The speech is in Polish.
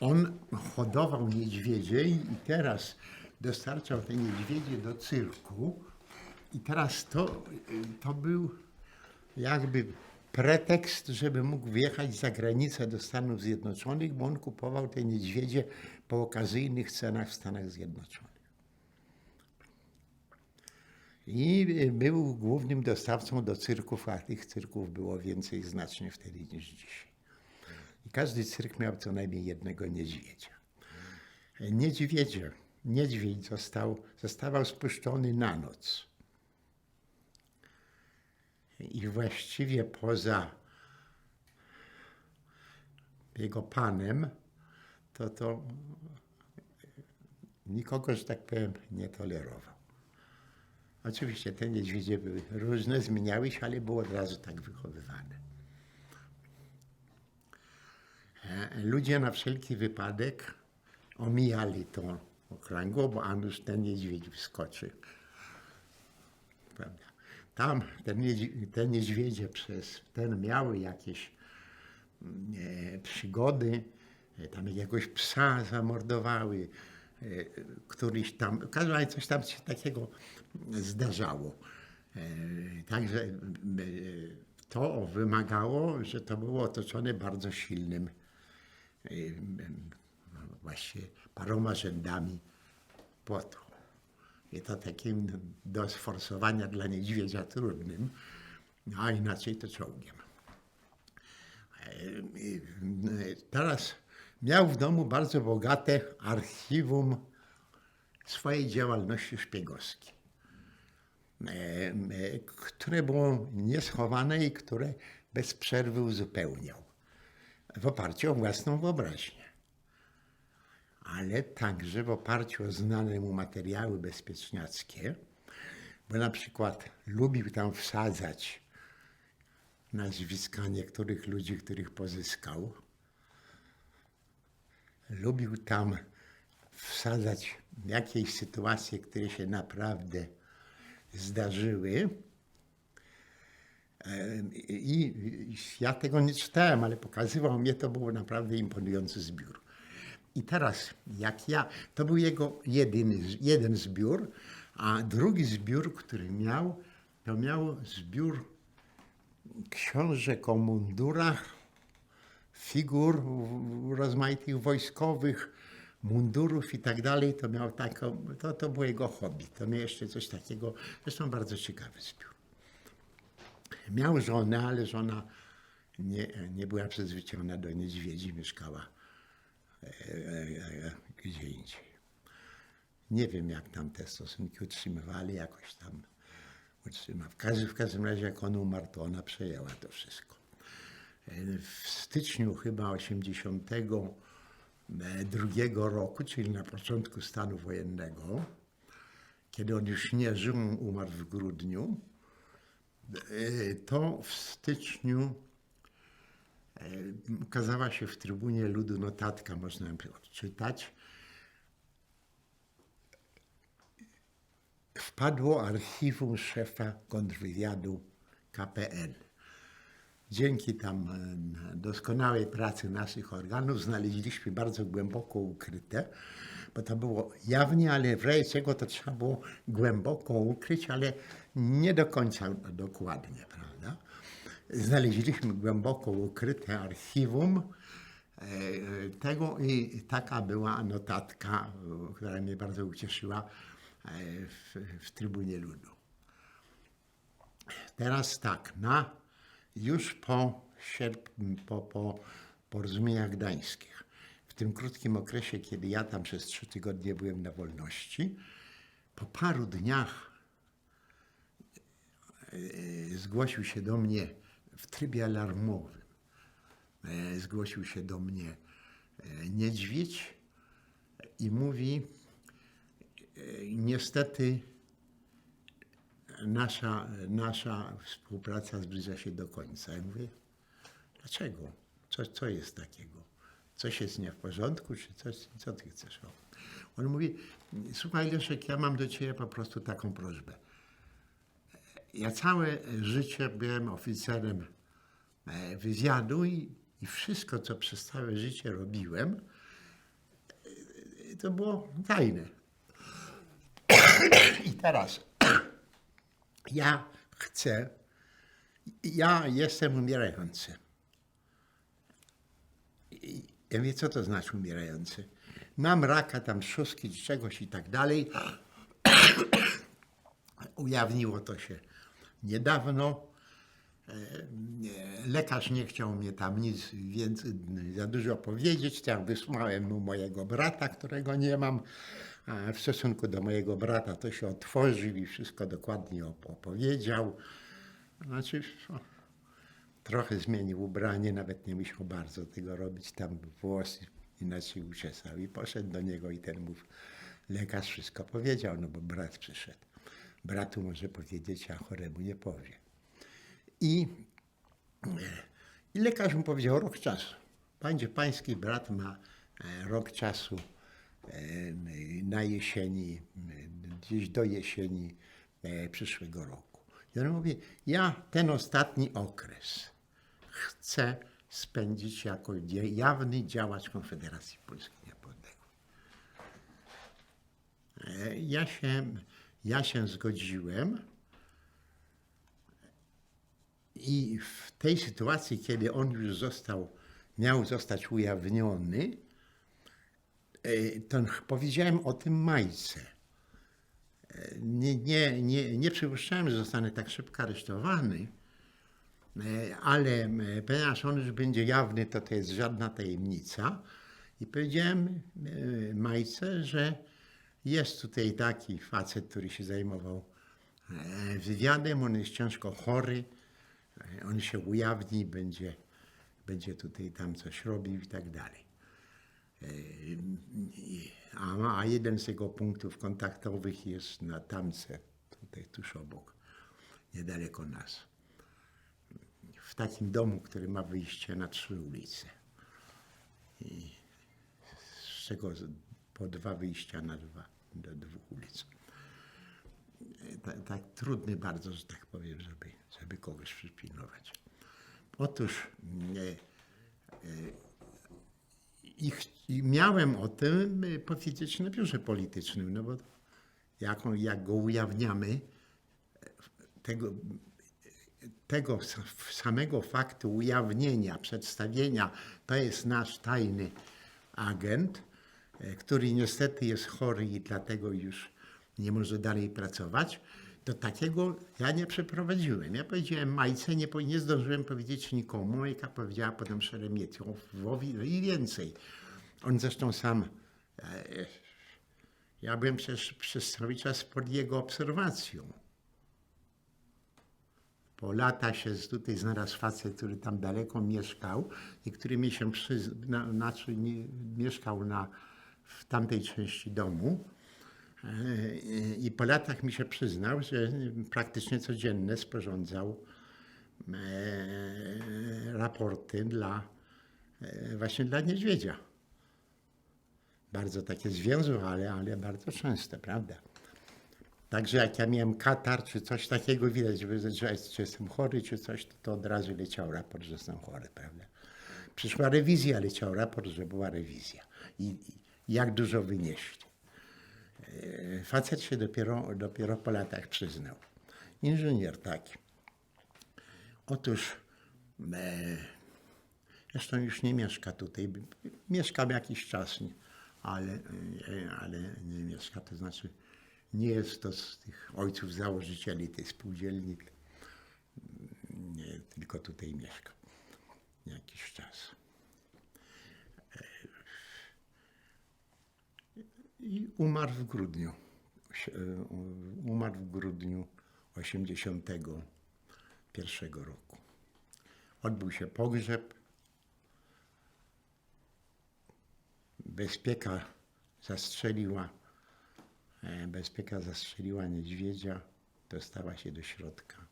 on hodował niedźwiedzie i teraz dostarczał te niedźwiedzie do cyrku. I teraz to, to był jakby pretekst, żeby mógł wjechać za granicę do Stanów Zjednoczonych, bo on kupował te niedźwiedzie po okazyjnych cenach w Stanach Zjednoczonych. I był głównym dostawcą do cyrków, a tych cyrków było więcej znacznie wtedy niż dzisiaj. I każdy cyrk miał co najmniej jednego niedźwiedzia. Niedźwiedzie, niedźwiedź został, zostawał spuszczony na noc. I właściwie poza jego panem, to to nikogo, że tak powiem, nie tolerował. Oczywiście te niedźwiedzie były różne, zmieniały się, ale było od razu tak wychowywane. E, Ludzie na wszelki wypadek omijali tą okręgło, bo a nuż ten niedźwiedź wskoczy. Prawda? Tam te, te niedźwiedzie przez ten miały jakieś mm, e, przygody, e, tam jakiegoś psa zamordowały, e, któryś tam, w każdym razie coś tam się takiego zdarzało. Także to wymagało, że to było otoczone bardzo silnym właśnie paroma rzędami płotu. I to takim do sforsowania dla niedźwiedzia trudnym, no a inaczej to czołgiem. Teraz miał w domu bardzo bogate archiwum swojej działalności szpiegowskiej, e, które było nieschowane i które bez przerwy uzupełniał w oparciu o własną wyobraźnię ale także w oparciu o znane mu materiały bezpieczniackie, bo na przykład lubił tam wsadzać nazwiska niektórych ludzi, których pozyskał. Lubił tam wsadzać jakieś sytuacje, które się naprawdę zdarzyły. I ja tego nie czytałem, ale pokazywał mnie, to był naprawdę imponujący zbiór. I teraz, jak ja, to był jego jedyny, jeden zbiór, a drugi zbiór, który miał, to miał zbiór książek o mundurach, figur rozmaitych wojskowych, mundurów i tak dalej. To miał taką, to, to było jego hobby. To miał jeszcze coś takiego, zresztą bardzo ciekawy zbiór. Miał żonę, ale żona nie, nie była przyzwyczajona do niedźwiedzi, mieszkała e, gdzie indziej. Nie wiem, jak tam te stosunki utrzymywali, jakoś tam utrzymał. W każdym, w każdym razie, jak on umarł, to ona przejęła to wszystko. E, W styczniu chyba 82 roku, czyli na początku stanu wojennego, kiedy on już nie żył, umarł w grudniu, e, to w styczniu ukazała się w Trybunie Ludu notatka, można odczytać. Wpadło archiwum szefa kontrwywiadu KPN. Dzięki tam e, doskonałej pracy naszych organów znaleźliśmy bardzo głęboko ukryte, bo to było jawnie, ale w razie czego to trzeba było głęboko ukryć, ale nie do końca dokładnie, prawda? Znaleźliśmy głęboko ukryte archiwum e, tego i taka była notatka, która mnie bardzo ucieszyła e, w, w Trybunie Ludu. Teraz tak, na, już po, sierp, po, po porozumieniach gdańskich, w tym krótkim okresie, kiedy ja tam przez trzy tygodnie byłem na wolności, po paru dniach zgłosił się do mnie w trybie alarmowym. E, Zgłosił się do mnie e, niedźwiedź i mówi: e, Niestety nasza, nasza współpraca zbliża się do końca. Ja mówię: Dlaczego? Co, co jest takiego? Coś jest nie w porządku, czy coś, co ty chcesz? On mówi: Słuchaj, Leszek, ja mam do ciebie po prostu taką prośbę. Ja całe życie byłem oficerem e, wywiadu i, i wszystko, co przez całe życie robiłem, to było fajne. I teraz ja chcę, ja jestem umierający. Ja wiem, co to znaczy umierający. Mam raka tam trzustki, czegoś i tak dalej. Ujawniło to się niedawno. E, Lekarz nie chciał mnie tam nic więcej, za dużo powiedzieć. Tak wysłałem mu mojego brata, którego nie mam. A w stosunku do mojego brata to się otworzył i wszystko dokładnie op- opowiedział. Znaczy, o, trochę zmienił ubranie, nawet nie musiał bardzo tego robić. Tam włosy inaczej uczesał i poszedł do niego i ten mu lekarz wszystko powiedział, no bo brat przyszedł. Bratu może powiedzieć, a choremu nie powie. I, I lekarz mu powiedział rok czasu. Panie, pański brat ma e, rok czasu e, na jesieni, e, gdzieś do jesieni e, przyszłego roku. I on mówi, ja ten ostatni okres chcę spędzić jako jawny działacz Konfederacji Polskiej Niepodległej. E, Ja się, ja się zgodziłem. I w tej sytuacji, kiedy on już został, miał zostać ujawniony, e, to powiedziałem o tym Majce. E, Nie, nie, nie, nie przypuszczałem, że zostanę tak szybko aresztowany, e, ale ponieważ on już będzie jawny, to to jest żadna tajemnica. I powiedziałem Majce, że jest tutaj taki facet, który się zajmował e, wywiadem, on jest ciężko chory, e, on się ujawni, będzie, będzie tutaj tam coś robił i tak dalej. E, A, a jeden z jego punktów kontaktowych jest na tamce, tutaj tuż obok, niedaleko nas. W takim domu, który ma wyjście na trzy ulice. I z czego po dwa wyjścia na dwa, do dwóch ulic. E, Tak, tak trudny bardzo, że tak powiem, żeby, żeby kogoś przypilnować. Otóż e, i, ch- I miałem o tym y, powiedzieć na biurze politycznym, no bo jak, jak go ujawniamy, e, tego, tego samego faktu ujawnienia, przedstawienia, to jest nasz tajny agent, e, który niestety jest chory i dlatego już nie może dalej pracować, to takiego ja nie przeprowadziłem. Ja powiedziałem Majce, nie, nie zdążyłem powiedzieć nikomu, Majka powiedziała potem Szeremietowowi no i więcej. On zresztą sam, e, ja byłem przez, przez cały czas pod jego obserwacją. Po lata się tutaj znalazł facet, który tam daleko mieszkał i który mi się przyz... na, znaczy mieszkał na, w tamtej części domu. E, I po latach mi się przyznał, że praktycznie codziennie sporządzał e, raporty dla, e, właśnie dla niedźwiedzia. Bardzo takie zwięzłe, ale bardzo częste, prawda? Także jak ja miałem katar czy coś takiego, widać, że, czy jestem chory, czy coś, to, to od razu leciał raport, że jestem chory, prawda? Przyszła rewizja, leciał raport, że była rewizja. I jak dużo wynieśli. E, Facet się dopiero, dopiero po latach przyznał. Inżynier taki. Otóż, e, zresztą już nie mieszka tutaj. Mieszkam jakiś czas, ale, e, ale nie mieszka, to znaczy nie jest to z tych ojców założycieli tej spółdzielni, nie, tylko tutaj mieszka jakiś czas. I umarł w grudniu. E, Umarł w grudniu 81 roku. Odbył się pogrzeb. Bezpieka zastrzeliła, e, bezpieka zastrzeliła niedźwiedzia, dostała się do środka